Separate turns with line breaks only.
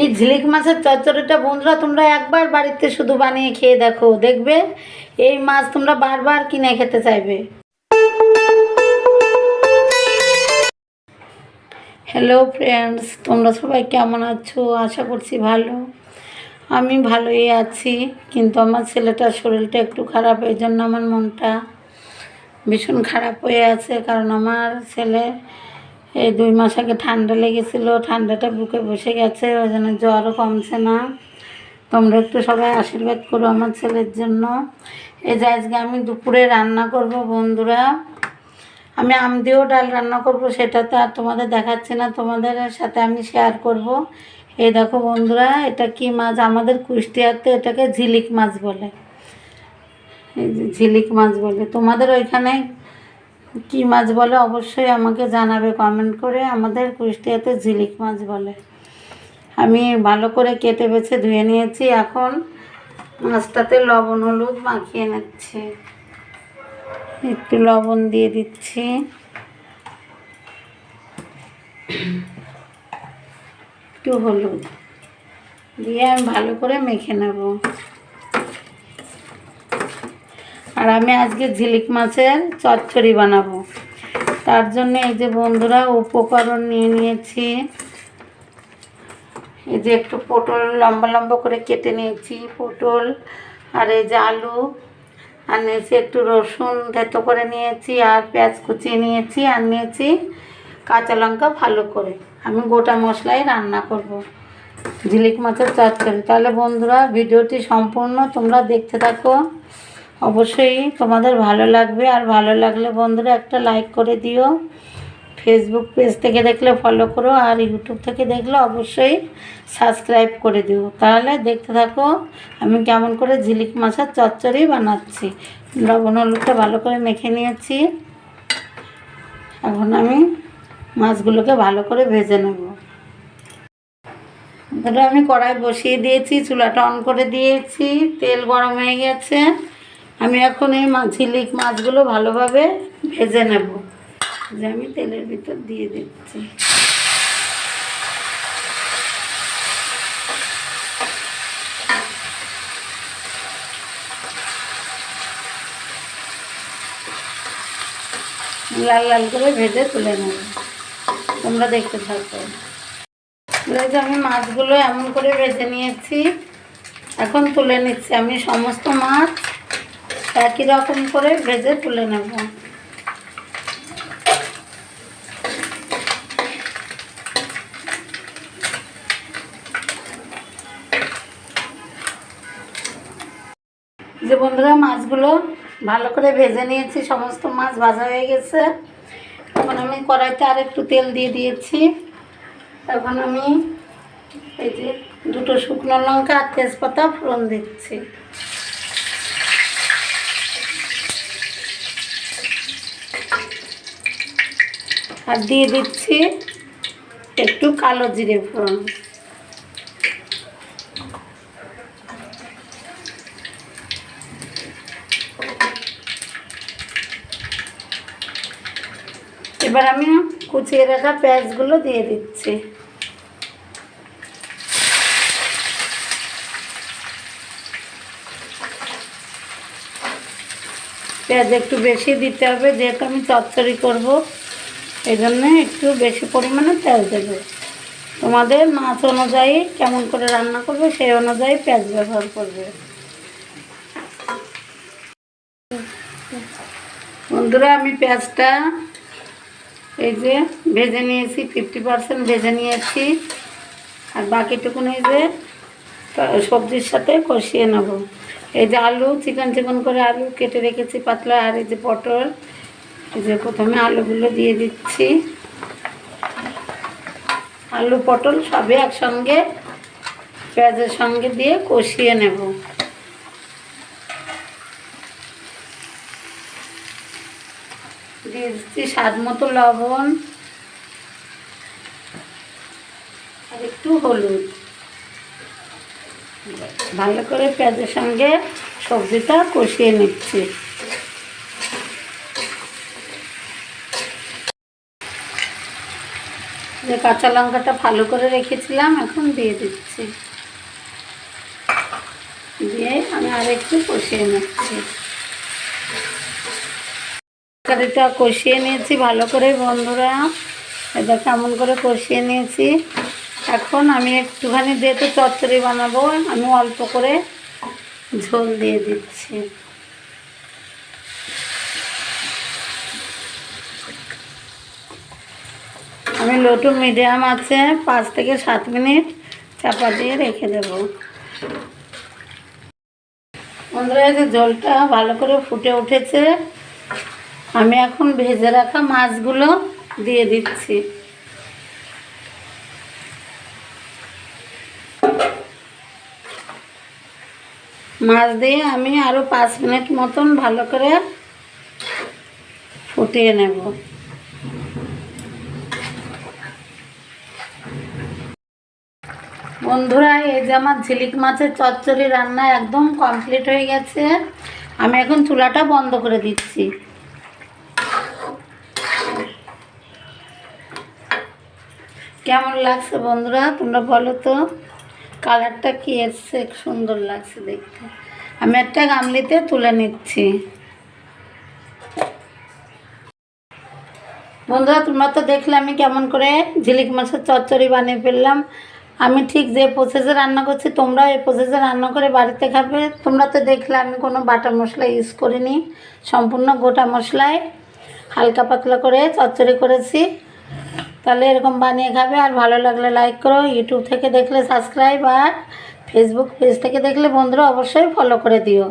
এই ঝিলিক মাছের চচ্চড়িটা বন্ধুরা, তোমরা একবার বাড়িতে শুধু বানিয়ে খেয়ে দেখো, দেখবে? এই মাছ তোমরা বারবার কিনে খেতে চাইবে। হ্যালো ফ্রেন্ডস তোমরা সবাই কেমন আছো? আশা করছি ভালো। আমি ভালোই আছি, কিন্তু আমার ছেলেটার শরীরটা একটু খারাপ, এই জন্য আমার মনটা ভীষণ খারাপ হয়ে আছে, কারণ আমার ছেলে এই দুই মাস আগে ঠান্ডা লেগেছিলো, ঠান্ডাটা বুকে বসে গেছে, ওই জন্য জ্বরও কমছে না। তোমরা একটু সবাই আশীর্বাদ করো আমার ছেলের জন্য। এই যে আজকে আমি দুপুরে রান্না করব বন্ধুরা। আমি আম দিয়েও ডাল রান্না করব, সেটা তো আর তোমাদের দেখাচ্ছি না, তোমাদের সাথে আমি শেয়ার করব। এই দেখো বন্ধুরা, এটা কি মাছ? আমাদের কুষ্টিয়াতে এটাকে ঝিলিক মাছ বলে। ঝিলিক মাছ বলে। তোমাদের ওইখানে কি মাছ বলে অবশ্যই আমাকে জানাবে কমেন্ট করে। আমাদের কুষ্টিয়াতে ঝিলিক মাছ বলে। আমি ভালো করে কেটে বেছে ধুয়ে নিয়েছি। এখন মাছটাতে লবণ, হলুদ মাখিয়ে নিচ্ছি। একটু লবণ দিয়ে দিচ্ছি। একটু হলুদ দিয়ে আমি ভালো করে মেখে নেব। আর আমি আজকে ঝিলিক মাছের চচ্চড়ি বানাবো। তার জন্য এই যে বন্ধুরা উপকরণ নিয়ে নিয়েছি। এই যে একটু পটল লম্বা লম্বা করে কেটে নিয়েছি, পটল আর এই যে আলু। আর নিয়েছি একটু রসুন থেতো করে নিয়েছি আর পেঁয়াজ কুচিয়ে নিয়েছি আর নিয়েছি কাঁচা লঙ্কা ভালো করে। আমি গোটা মশলাই রান্না করব। ঝিলিক মাছের চচ্চড়ি। তাহলে বন্ধুরা ভিডিওটি সম্পূর্ণ তোমরা দেখতে থাকো। অবশ্যই তোমাদের ভালো লাগবে আর ভালো লাগলে বন্ধুরা একটা লাইক করে দিও। ফেসবুক পেজ থেকে দেখলে ফলো করো আর ইউটিউব থেকে দেখলে অবশ্যই সাবস্ক্রাইব করে দিও। তাহলে দেখতে থাকো আমি কেমন করে ঝিলিক মাছের চচ্চড়ি বানাচ্ছি। লবণ হলুদটা ভালো করে মেখে নিয়েছি। এখন আমি মাছগুলোকে ভালো করে ভেজে নেব। ধরো আমি কড়াই বসিয়ে দিয়েছি, চুলাটা অন করে দিয়েছি, তেল গরম হয়ে গেছে। আমি এখন এই মাছ ঝিলিক মাছগুলো ভালোভাবে ভেজে নেব। যে আমি তেলের ভিতর দিয়ে দিচ্ছি। লাল লাল করে ভেজে তুলে নেব। তোমরা দেখতে থাকো। যে আমি মাছগুলো এমন করে ভেজে নিয়েছি। এখন তুলে নিচ্ছি। আমি সমস্ত মাছ একই রকম করে ভেজে তুলে নেব। যে বন্ধুরা, মাছগুলো ভালো করে ভেজে নিয়েছি, সমস্ত মাছ ভাজা হয়ে গেছে। এখন আমি কড়াইতে আর একটু তেল দিয়ে দিয়েছি। এখন আমি এই যে দুটো শুকনো লঙ্কা আর তেজপাতা ফোড়ন দিচ্ছি। আর দিয়ে দিচ্ছি একটু কালো জিরে ফোড়ন। এবার আমি কুচিয়ে রাখা পেঁয়াজগুলো দিয়ে দিচ্ছি। পেঁয়াজ একটু বেশি দিতে হবে, যেহেতু আমি চচ্চড়ি করব। এই জন্য একটু বেশি পরিমাণে পেঁয়াজ দেবে। তোমাদের মাছ অনুযায়ী কেমন করে রান্না করবে সেই অনুযায়ী পেঁয়াজ ব্যবহার করবে। বন্ধুরা, আমি পেঁয়াজটা এই যে ভেজে নিয়েছি ফিফটি পারসেন্ট ভেজে নিয়েছি। আর বাকিটুকুন এই যে সবজির সাথে কষিয়ে নেব। এই যে আলু চিকন চিকন করে আলু কেটে রেখেছি পাতলা, আর এই যে পটল। যে প্রথমে আলুগুলো দিয়ে দিচ্ছি। আলু, পটল সবই একসঙ্গে, পেঁয়াজের সঙ্গে দিয়ে কষিয়ে নেব। দিয়ে দিচ্ছি স্বাদ মতো লবণ আর একটু হলুদ। ভালো করে পেঁয়াজের সঙ্গে সবজিটা কষিয়ে নিচ্ছি। যে কাঁচা লঙ্কাটা ভালো করে রেখেছিলাম, এখন দিয়ে দিচ্ছি। দিয়ে আমি আর একটু কষিয়ে নিচ্ছি। তরকারিটা কষিয়ে নিয়েছি ভালো করে, বন্ধুরা। এটা কেমন করে কষিয়ে নিয়েছি? এখন আমি একটুখানি দিয়ে তো চচ্চড়ি বানাবো, আমি অল্প করে ঝোল দিয়ে দিচ্ছি। আমি লোটু মিডিয়াম আছে, পাঁচ থেকে সাত মিনিট চাপা দিয়ে রেখে দেব। বন্ধুরা যে ঝোলটা ভালো করে ফুটে উঠেছে। আমি এখন ভেজে রাখা মাছগুলো দিয়ে দিচ্ছি। মাছ দিয়ে আমি আরও পাঁচ মিনিট মতন ভালো করে ফুটিয়ে নেব। বন্ধুরা, এই যে আমার ঝিলিক মাছের চচ্চড়ি রান্না একদম কমপ্লিট হয়ে গেছে। আমি এখন চুলাটা বন্ধ করে দিচ্ছি। কেমন লাগছে বন্ধুরা, তোমরা বলো তো? কালারটা কি এসছে? সুন্দর লাগছে দেখতে। আমি একটা গামলিতে তুলে নিচ্ছি। বন্ধুরা, তোমরা তো দেখলে আমি কেমন করে ঝিলিক মাছের চচ্চড়ি বানিয়ে ফেললাম। আমি ঠিক যে প্রসেসে রান্না করছি, তোমরাও এই প্রসেসে রান্না করে বাড়িতে খাবে। তোমরা তো দেখলে আমি কোনো বাটা মশলা ইউজ করিনি। সম্পূর্ণ গোটা মশলায় হালকা পাতলা করে চচ্চড়ি করেছি। তাহলে এরকম বানিয়ে খাবে। আর ভালো লাগলে লাইক করো। ইউটিউব থেকে দেখলে সাবস্ক্রাইব আর ফেসবুক পেজ থেকে দেখলে বন্ধুরা অবশ্যই ফলো করে দিও।